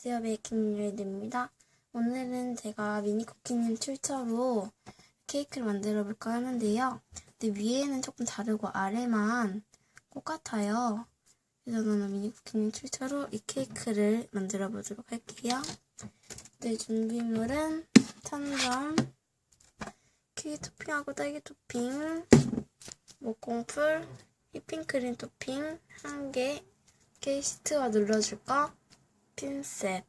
안녕하세요. 베이킹유에드입니다. 오늘은 제가 미니 쿠키님 출처로 케이크를 만들어 볼까 하는데요. 근데 위에는 조금 다르고 아래만 똑같아요. 그래서 저는 미니 쿠키님 출처로 이 케이크를 만들어 보도록 할게요. 네, 준비물은 찬점, 키위 토핑하고 딸기 토핑, 목공풀, 휘핑크림 토핑 한 개, 케이스트와 눌러줄 거, 핀셋.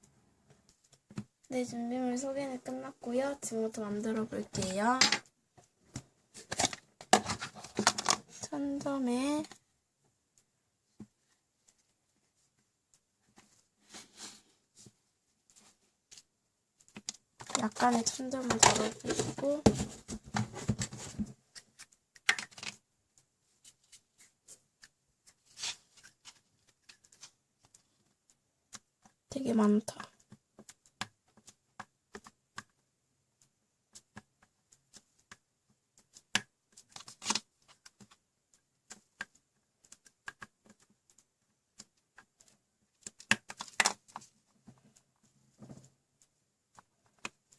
네, 준비물 소개는 끝났고요. 지금부터 만들어 볼게요. 천점에 약간의 천점을 덜어주시고 되게 많다.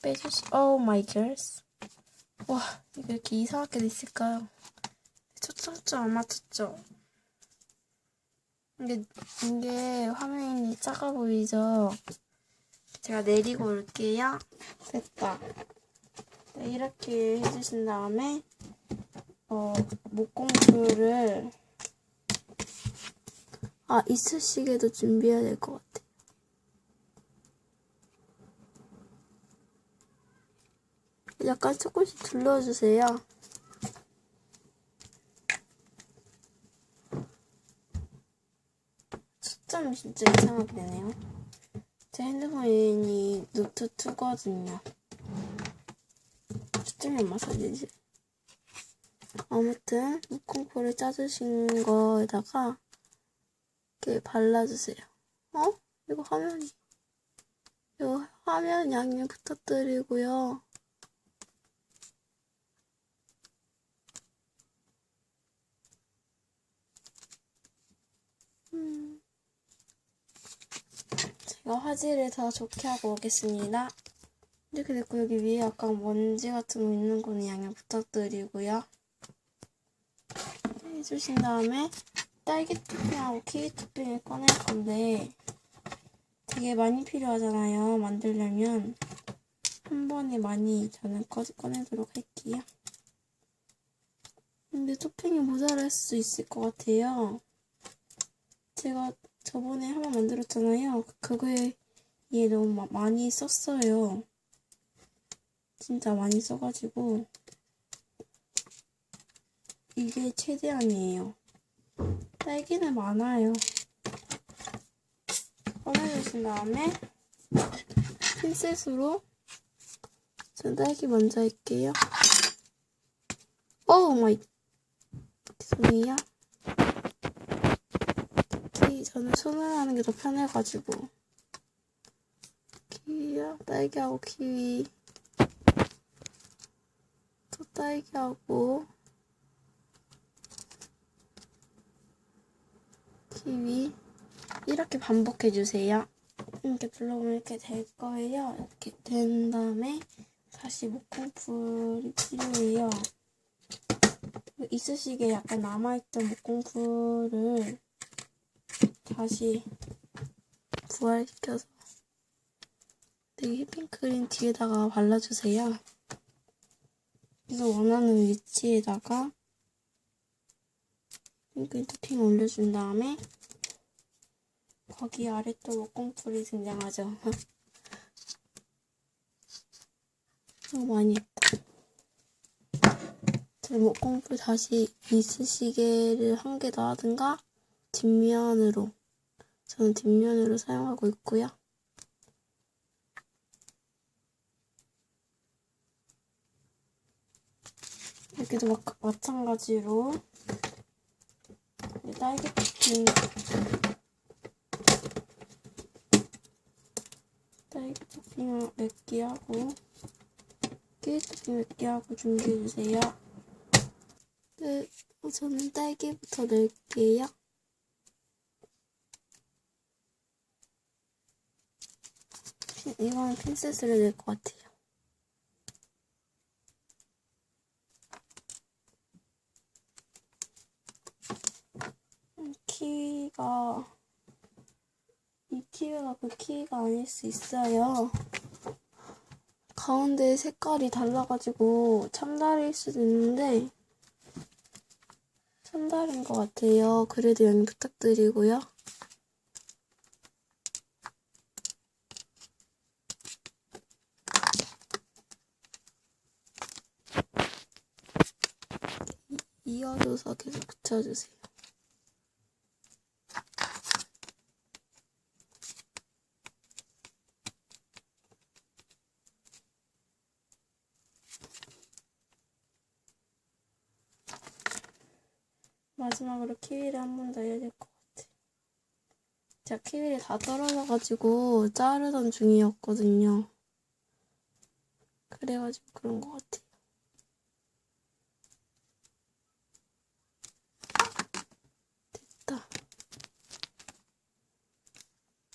빼주시, 오 마이 걸스. 와, 이거 이렇게 이상하게 돼 있을까요? 초점점 안 맞췄죠? 이게, 이게 화면이 작아 보이죠? 제가 내리고 올게요. 됐다. 네, 이렇게 해주신 다음에, 어, 목공풀을, 아, 이쑤시개도 준비해야 될 것 같아요. 약간 조금씩 둘러주세요. 초점이 진짜 이상하게 되네요. 제 핸드폰이 노트 2거든요. 초점이 안 맞아지지? 아무튼 무콩포를 짜주신 거에다가 이렇게 발라주세요. 어? 이거 화면이 이거 화면 양해 부탁드리고요. 화질을 더 좋게 하고 오겠습니다. 이렇게 됐고 여기 위에 약간 먼지 같은 거 있는 거는 양해 부탁드리고요. 해주신 다음에 딸기 토핑하고 키위 토핑을 꺼낼 건데 되게 많이 필요하잖아요. 만들려면 한 번에 많이 저는 꺼, 꺼내도록 할게요. 근데 토핑이 모자랄 수 있을 것 같아요. 제가 저번에 한번 만들었잖아요. 그거에 얘 너무 마, 많이 썼어요. 진짜 많이 써가지고 이게 최대한이에요. 딸기는 많아요. 꺼내주신 다음에 핀셋으로 전 딸기 먼저 할게요. 오 마이 죄송해요. 키 저는 손으로 하는 게 더 편해가지고 키위야 딸기하고 키위 또 딸기하고 키위 이렇게 반복해 주세요. 이렇게 둘러보면 이렇게 될 거예요. 이렇게 된 다음에 다시 목공풀이 필요해요. 이쑤시개 약간 남아있던 목공풀을 다시 부활시켜서 되게 휘핑크림 뒤에다가 발라주세요. 그래서 원하는 위치에다가 휘핑크림 토핑 올려준 다음에 거기 아래 또 목공풀이 등장하죠. 너무 많이 했다. 제 목공풀 다시 이쑤시개를 한 개 더 하든가 뒷면으로 저는 뒷면으로 사용하고 있고요. 여기도 마, 마찬가지로 딸기 토핑 딸기 토핑 몇개 하고 케이크 토핑 몇개 하고 준비해주세요. 네, 저는 딸기부터 넣을게요. 이거는 핀셋으로 될것 같아요. 음, 키위가 이 키위가 그 키위가 아닐 수 있어요. 가운데 색깔이 달라가지고 참다리일 수도 있는데 참다리인 것 같아요. 그래도 양해 부탁드리고요. 이어줘서 계속 붙여주세요. 마지막으로 키위를 한 번 더 해야 될 것 같아. 제가 키위를 다 떨어져가지고 자르던 중이었거든요. 그래가지고 그런 것 같아요. 됐다.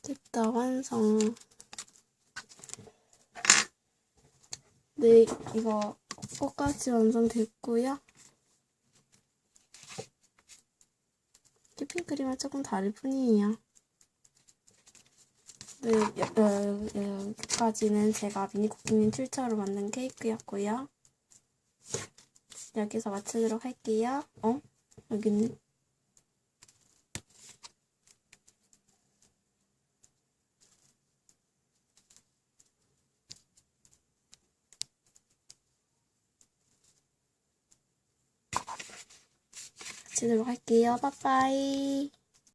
됐 다, 완성. 네, 이거 꽃까지 완성됐고요. 휘핑크림은 조금 다를 뿐이에요. 네, 여기까지는 제가 미니 쿠키민 출처로 만든 케이크였고요. 여기서 마치도록 할게요. 어? 여기는 마치도록 할게요. 빠빠이.